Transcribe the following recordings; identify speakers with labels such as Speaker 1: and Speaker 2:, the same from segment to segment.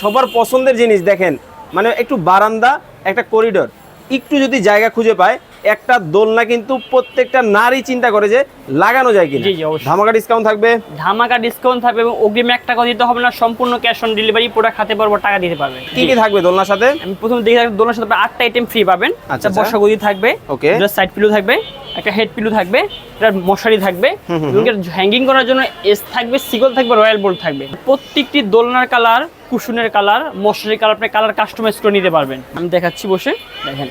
Speaker 1: সবার পছন্দের জিনিস দেখেন মানে একটু বারান্দা একটা করিডোর একটু যদি জায়গা খুঁজে পায় একটা দোলনা কিন্তু প্রত্যেকটা নারী চিন্তা করে যে লাগানো যায় কিনা। ধামাকা ডিসকাউন্ট থাকবে?
Speaker 2: ধামাকা ডিসকাউন্ট থাকবে এবং অগ্রিম এক টাকা দিতে হবে না সম্পূর্ণ ক্যাশ অন ডেলিভারি প্রোডাক্ট খাতে পারব টাকা দিতে পারবে
Speaker 1: কি কি থাকবে দোলনার সাথে?
Speaker 2: আমি প্রথমে দেখি রাখি দোলনার সাথে আটটা আইটেম ফ্রি পাবেন।
Speaker 1: আচ্ছা, আচ্ছা।
Speaker 2: বর্ষা গদি থাকবে
Speaker 1: Okay.
Speaker 2: সাইড পিলো থাকবে একটা হেড পিলো থাকবে একটা মশারি থাকবে হ্যাঙ্গিং করার জন্য এস থাকবে সিগল থাকবে রয়্যাল বোল্ট থাকবে। প্রত্যেকটি দোলনার কালার কুশনের কালার মশারি কালার আপনি কালার কাস্টমাইজ করে নিতে পারবেন। আমি দেখাচ্ছি বসে দেখেন।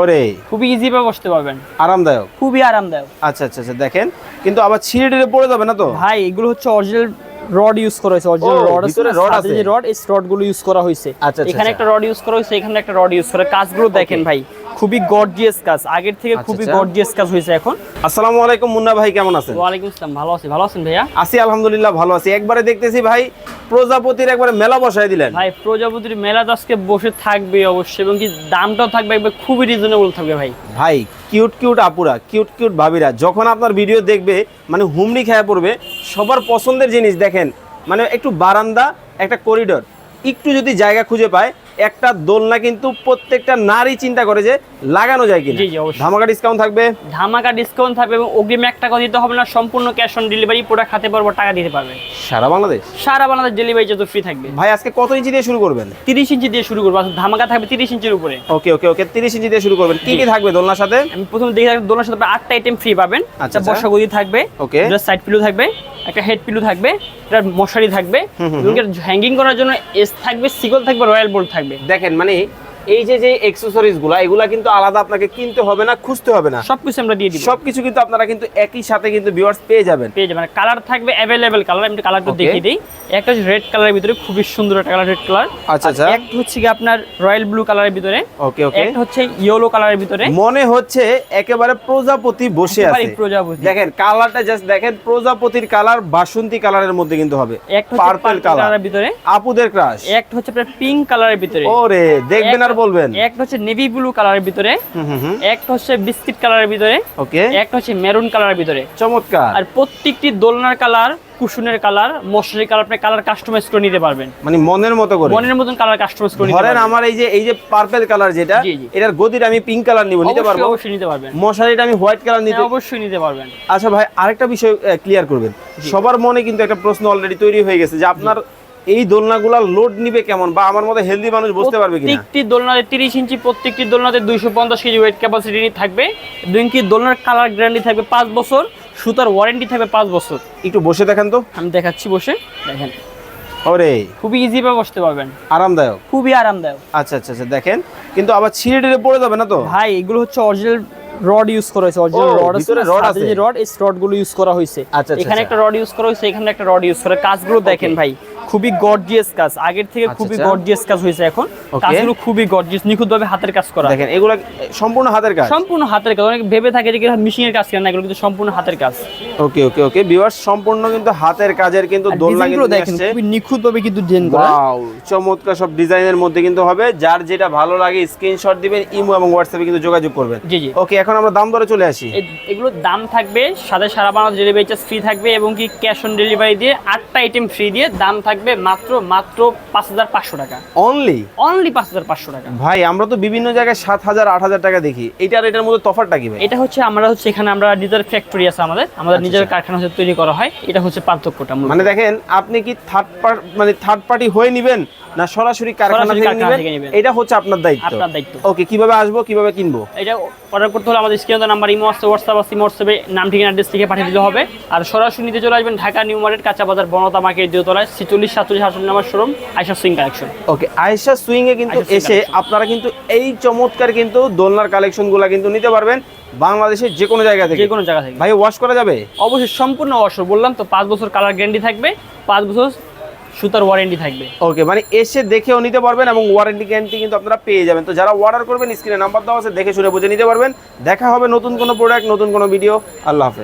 Speaker 1: ওরে।
Speaker 2: খুবই ইজি ভাবে বসতে পারবেন।
Speaker 1: আরামদায়ক?
Speaker 2: খুবই আরামদায়ক।
Speaker 1: আচ্ছা আচ্ছা আচ্ছা দেখেন। কিন্তু আবার ছিঁড়ে টিড়ে পড়ে যাবে না তো?
Speaker 2: ভাই এগুলো হচ্ছে অরিজিনাল রড ইউজ করা হয়েছে। অরিজিনাল রড আছে না,
Speaker 1: আছে?
Speaker 2: যে রড এই রডগুলো ইউজ করা হয়েছে।
Speaker 1: আচ্ছা, আচ্ছা,
Speaker 2: এখানে
Speaker 1: আচ্ছা।
Speaker 2: একটা রড ইউজ করা হয়েছে এখানে একটা রড ইউজ করা কাজগুলো দেখেন ভাই। খুবই গর্জিয়াস কাজ। আগের থেকে
Speaker 1: আচ্ছা,
Speaker 2: খুবই
Speaker 1: আচ্ছা।
Speaker 2: গর্জিয়াস কাজ হয়েছে এখন।
Speaker 1: আসসালামু আলাইকুম মুন্না ভাই কেমন আছেন?
Speaker 2: ওয়ালাইকুম আসসালাম ভালো আছি। ভালো আছেন ভাইয়া?
Speaker 1: আছি আলহামদুলিল্লাহ ভালো আছি। একবারে দেখতেছি ভাই প্রজাপতির একবারে মেলা বসায় দিলেন।
Speaker 2: ভাই প্রজাপতির মেলা তো আজকে বসে থাকবে অবশ্যই এবং কি দামটাও থাকবে একবার খুবই রিজনেবল থাকবে ভাই।
Speaker 1: ভাই কিউট কিউট আপুরা কিউট কিউট ভাবিরা যখন আপনার ভিডিও দেখবে মানে হুমড়ি খেয়ে পড়বে সবার পছন্দের জিনিস দেখেন মানে একটু বারান্দা একটা করিডোর একটু যদি জায়গা খুঁজে পায় একটা দোলনা কিন্তু প্রত্যেকটা নারী চিন্তা করে যে লাগানো যায় কিনা। ধামাকা ডিসকাউন্ট থাকবে?
Speaker 2: ধামাকা ডিসকাউন্ট থাকবে এবং অগ্রিম এক টাকা দিতে হবে না সম্পূর্ণ ক্যাশ অন ডেলিভারি প্রোডাক্ট হাতে পারব টাকা দিতে পারবে।
Speaker 1: সারা বাংলাদেশ?
Speaker 2: সারা বাংলাদেশ ডেলিভারি যত ফ্রি থাকবে।
Speaker 1: ভাই আজকে কত ইঞ্চি দিয়ে শুরু করবেন?
Speaker 2: তিরিশ ইঞ্চি দিয়ে শুরু করব আচ্ছা, ধামাকা থাকবে তিরিশ ইঞ্চির উপরে।
Speaker 1: ওকে ওকে ওকে তিরিশ ইঞ্চি দিয়ে শুরু করবেন। কি কি থাকবে দোলনার সাথে?
Speaker 2: আমি প্রথমে দেখি দোলনার সাথে আটটা আইটেম ফ্রি পাবেন।
Speaker 1: আচ্ছা, আচ্ছা।
Speaker 2: বর্ষা গদি থাকবে
Speaker 1: ওকে।
Speaker 2: সাইড পিলো থাকবে একটা হেড পিলু থাকবে এটা মশারি থাকবে হ্যাঙ্গিং করার জন্য এস থাকবে সিগল থাকবে রয়্যাল বোল্ট থাকবে।
Speaker 1: দেখেন মানে এই যে যে অ্যাক্সেসরিজগুলা এগুলা কিন্তু আলাদা আপনাকে কিনতে হবে না খুঁজতে হবে না।
Speaker 2: সবকিছু আমরা দিয়ে দিব।
Speaker 1: সবকিছু কিন্তু আপনারা কিন্তু একই সাথে কিন্তু ভিউয়ার্স পেয়ে যাবেন।
Speaker 2: পেয়ে যাবেন। কালার থাকবে অ্যাভেলেবেল কালার আমি কালারটা
Speaker 1: Okay.
Speaker 2: দেখিয়ে দিই। একটা হচ্ছে রেড কালারের ভিতরে খুবই সুন্দর একটা কালার রেড কালার
Speaker 1: আচ্ছা, আচ্ছা।
Speaker 2: একটা হচ্ছে কি আপনার রয়্যাল ব্লু কালারের ভিতরে।
Speaker 1: ওকে ওকে
Speaker 2: একটা হচ্ছে ইয়েলো কালারের ভিতরে।
Speaker 1: মনে হচ্ছে একেবারে প্রজাপতি বসে আছে।
Speaker 2: প্রজাপতি।
Speaker 1: দেখেন কালারটা জাস্ট দেখেন প্রজাপতির কালার বাসন্তী কালারের মধ্যে কিন্তু হবে।
Speaker 2: একটা
Speaker 1: পার্পল কালার
Speaker 2: কালারের ভিতরে।
Speaker 1: আপুদের ক্রাশ
Speaker 2: একটা হচ্ছে আপনার পিঙ্ক কালারের ভিতরে।
Speaker 1: ওরে দেখবেন আর বলবেন?
Speaker 2: একটা হচ্ছে নেভি ব্লু কালারের ভিতরে একটা হচ্ছে বিস্কিট কালারের ভিতরে
Speaker 1: ওকে।
Speaker 2: একটা হচ্ছে মেরুন কালারের ভিতরে।
Speaker 1: চমৎকার।
Speaker 2: আর প্রত্যেকটি দোলনার কালার কুশনের কালার মশারি কালার আপনি কালার কাস্টমাইজ করে নিতে পারবেন।
Speaker 1: মানে মনের মতো করে।
Speaker 2: মনের মতন কালার কাস্টমাইজ করে
Speaker 1: ধরেন আমার এই যে এই যে পার্পল কালার যেটা। এটার গদির আমি পিঙ্ক কালার নিব নিতে পারব?
Speaker 2: অবশ্যই নিতে পারবেন।
Speaker 1: মশারিটা আমি হোয়াইট কালার নিতে
Speaker 2: হ্যাঁ, অবশ্যই নিতে পারবেন।
Speaker 1: আচ্ছা ভাই আরেকটা বিষয় ক্লিয়ার করবেন। সবার মনে কিন্তু একটা প্রশ্ন অলরেডি তৈরি হয়ে গেছে যে আপনার এই দোলনাগুলা লোড নিবে কেমন? বা আমার মতো হেলদি মানুষ বসতে পারবে কিনা?
Speaker 2: প্রত্যেকটি দোলনাতে তিরিশ ইঞ্চি প্রত্যেকটি দোলনাতে দুইশো পঞ্চাশ কেজি ওয়েট ক্যাপাসিটি থাকবে। দুই ইঞ্চি দোলনার কালার গ্যারান্টি থাকবে পাঁচ বছর সুতার ওয়ারেন্টি থাকবে পাঁচ বছর।
Speaker 1: একটু বসে দেখেন তো।
Speaker 2: আমি দেখাচ্ছি বসে দেখেন।
Speaker 1: ওরে।
Speaker 2: খুবই ইজি ভাবে বসতে পারবেন।
Speaker 1: আরামদায়ক।
Speaker 2: খুবই আরামদায়ক।
Speaker 1: আচ্ছা আচ্ছা আচ্ছা দেখেন। কিন্তু আবার ছিঁড়ে টিড়ে পড়ে যাবে না তো?
Speaker 2: ভাই এগুলো হচ্ছে অরিজিনাল রড ইউজ করা হয়েছে। অরিজিনাল রড আছে না,
Speaker 1: আছে?
Speaker 2: যে রড এই রডগুলো ইউজ করা হয়েছে।
Speaker 1: আচ্ছা, আচ্ছা,
Speaker 2: এখানে
Speaker 1: আচ্ছা।
Speaker 2: একটা রড ইউজ করা হয়েছে এখানে একটা রড ইউজ করা। কাজগুলো দেখেন ভাই। খুবই গর্জিয়াস কাজ। আগের থেকে
Speaker 1: আচ্ছা,
Speaker 2: খুবই
Speaker 1: আচ্ছা।
Speaker 2: গর্জিয়াস কাজ হয়েছে এখন। কাজগুলো খুবই গর্জিয়াস নিখুঁত ভাবে হাতের কাজ করা।
Speaker 1: দেখেন এগুলা সম্পূর্ণ হাতের কাজ?
Speaker 2: সম্পূর্ণ হাতের কাজ। অনেক ভেবে থাকে যে মেশিনের কাজ কেন এগুলো কিন্তু সম্পূর্ণ হাতের কাজ।
Speaker 1: ওকে ওকে ওকে ভিউয়ার্স সম্পূর্ণ কিন্তু হাতের কাজের কিন্তু দোলনা কিন্তু
Speaker 2: দেখেন খুবই নিখুঁত ভাবে কিন্তু ডিজাইন করা।
Speaker 1: ওয়াও চমৎকার সব ডিজাইনের মধ্যে কিন্তু হবে। যার যেটা ভালো লাগে স্ক্রিনশট দিবেন ইমো এবং হোয়াটসঅ্যাপে কিন্তু যোগাযোগ করবেন।
Speaker 2: জি জি।
Speaker 1: ওকে এখন আমরা দাম দরে চলে আসি।
Speaker 2: এ- এগুলোর দাম থাকবে সাথে সারা বাংলা ডেলিভারি চার্জ ফ্রি থাকবে এবং কি ক্যাশ অন ডেলিভারি দিয়ে আটটা আইটেম ফ্রি দিয়ে দাম থাকবে মাত্র মাত্র পাঁচ হাজার পাঁচশো টাকা।
Speaker 1: অনলি
Speaker 2: অনলি পাঁচ হাজার পাঁচশো টাকা।
Speaker 1: ভাই আমরা তো বিভিন্ন জায়গায় সাত হাজার আট হাজার টাকা দেখি। এটার এটার মধ্যে তফারটা কি ভাই?
Speaker 2: এটা হচ্ছে আমরা হচ্ছে এখানে আমরা নিজের ফ্যাক্টরি আছে আমাদের। আমাদের
Speaker 1: আচ্ছা,
Speaker 2: নিজের
Speaker 1: আচ্ছা।
Speaker 2: কারখানা হচ্ছে তৈরি করা হয়। এটা হচ্ছে পার্থক্যটা
Speaker 1: মানে দেখেন আপনি কি থার্ড পার্ট মানে থার্ড পার্টি হয়ে নিবেন? না সরাসরি কারখানা থেকে নিবেন। এটা হচ্ছে আপনার দায়িত্ব।
Speaker 2: আপনার দায়িত্ব।
Speaker 1: ওকে কীভাবে আসব কীভাবে কিনবো?
Speaker 2: এটা অর্ডার করতে হলে আমাদের স্ক্রিনে নাম্বার ইমো আছে হোয়াটসঅ্যাপ আছে ইমো হোয়াটসঅ্যাপে নাম ঠিকানা অ্যাড্রেস লিখে পাঠিয়ে দিতে হবে। আর সরাসরি নিতে চলে আসবেন ঢাকা নিউ মার্কেট কাঁচা বাজার বনতা মার্কেট দ্বিতীয়তলায় ছিচল্লিশ সাতচল্লিশ আটচল্লিশ number showroom Ayesha swing collection
Speaker 1: okay Ayesha swing এ কিন্তু এসে আপনারা কিন্তু এই চমৎকার কিন্তু দোলনার কালেকশনগুলা কিন্তু নিতে পারবেন বাংলাদেশের যে কোনো জায়গা থেকে।
Speaker 2: যে কোনো জায়গা থেকে।
Speaker 1: ভাই ওয়াশ করা যাবে?
Speaker 2: অবশ্যই সম্পূর্ণ ওয়াশ বললাম তো পাঁচ বছর কালার গ্যারান্টি থাকবে। পাঁচ বছর সুতার ওয়ারেন্টি থাকবে।
Speaker 1: ওকে মানে এসে দেখেও নিতে পারবেন এবং ওয়ারেন্টি গ্যারান্টি কিন্তু আপনারা পেয়ে যাবেন। তো যারা অর্ডার করবেন স্ক্রিনে নাম্বার দেওয়া আছে, দেখে শুনে বুঝে নিতে পারবেন। দেখা হবে নতুন কোনো প্রোডাক্ট নতুন কোনো ভিডিও আল্লাহ হাফেজ।